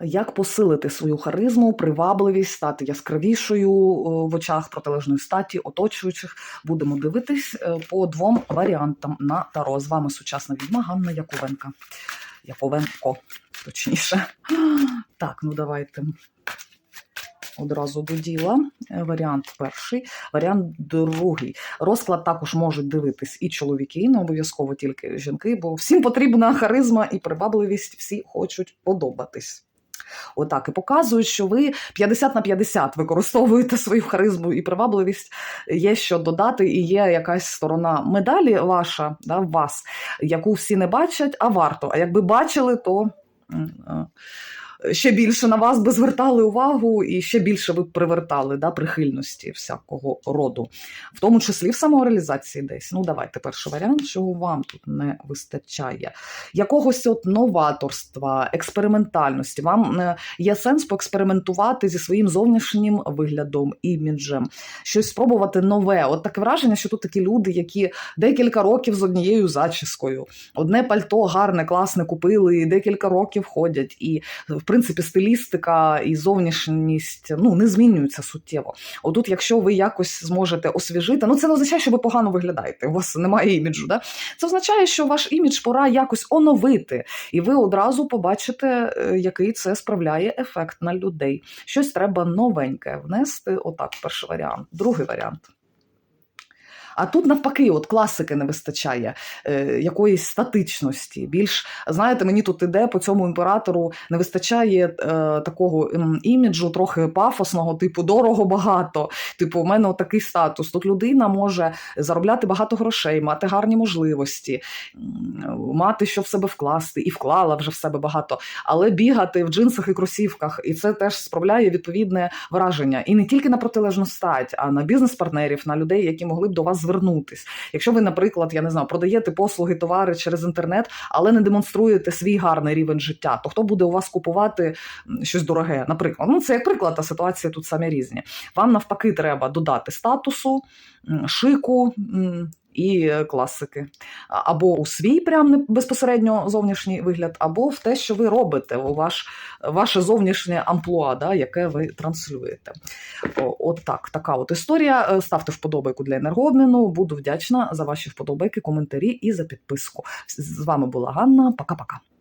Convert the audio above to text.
Як посилити свою харизму, привабливість, стати яскравішою е, в очах протилежної статі, оточуючих. Будемо дивитись е, по двом варіантам на таро. З вами сучасна відьма Ганна Яковенка. Яковенко, точніше. Так, ну давайте одразу до діла. Е, Варіант перший, варіант другий. Розклад також можуть дивитись і чоловіки, не обов'язково тільки жінки, бо всім потрібна харизма і привабливість, всі хочуть подобатись. Отак і показують, що ви 50 на 50 використовуєте свою харизму і привабливість. Є що додати, і є якась сторона медалі ваша, да, вас, яку всі не бачать, а варто. А якби бачили, то е, ще більше на вас би звертали увагу і ще більше ви б привертали да, прихильності всякого роду, в тому числі в самореалізації десь. Ну, давайте перший варіант, чого вам тут не вистачає. Якогось от новаторства, експериментальності. Вам е, є сенс поекспериментувати зі своїм зовнішнім виглядом, іміджем, щось спробувати нове. От таке враження, що тут такі люди, які декілька років з однією зачіскою, одне пальто гарне, класне купили, і декілька років ходять. І в принципі стилістика і зовнішність ну не змінюються суттєво. Отут, якщо ви якось зможете освіжити, ну це не означає, що ви погано виглядаєте. У вас немає іміджу. Да? Це означає, що ваш імідж пора якось оновити, і ви одразу побачите, е, який це справляє ефект на людей. Щось треба новеньке внести. Отак, перший варіант. Другий варіант. А тут навпаки, от класики не вистачає е, якоїсь статичності. Більш знаєте, мені тут іде по цьому імператору не вистачає е, такого іміджу, трохи пафосного, типу дорого багато. Типу, у мене такий статус. Тут людина може заробляти багато грошей, мати гарні можливості, мати що в себе вкласти, і вклала вже в себе багато, але бігати в джинсах і кросівках, і це теж справляє відповідне враження. І не тільки на протилежну стать, а на бізнес-партнерів, на людей, які могли б до вас звернутись. Якщо ви, наприклад, я не знаю, продаєте послуги, товари через інтернет, але не демонструєте свій гарний рівень життя, то хто буде у вас купувати щось дороге? Наприклад, ну це як приклад, а ситуація тут самі різні. Вам навпаки треба додати статусу, шику. І е, класики. Або у свій прям безпосередньо зовнішній вигляд, або в те, що ви робите, у ваш, ваше зовнішнє амплуа, да, яке ви транслюєте. От так, така от історія. Е, Ставте вподобайку для енергообміну. Буду вдячна за ваші вподобайки, коментарі і за підписку. З вами була Ганна. Пока-пока.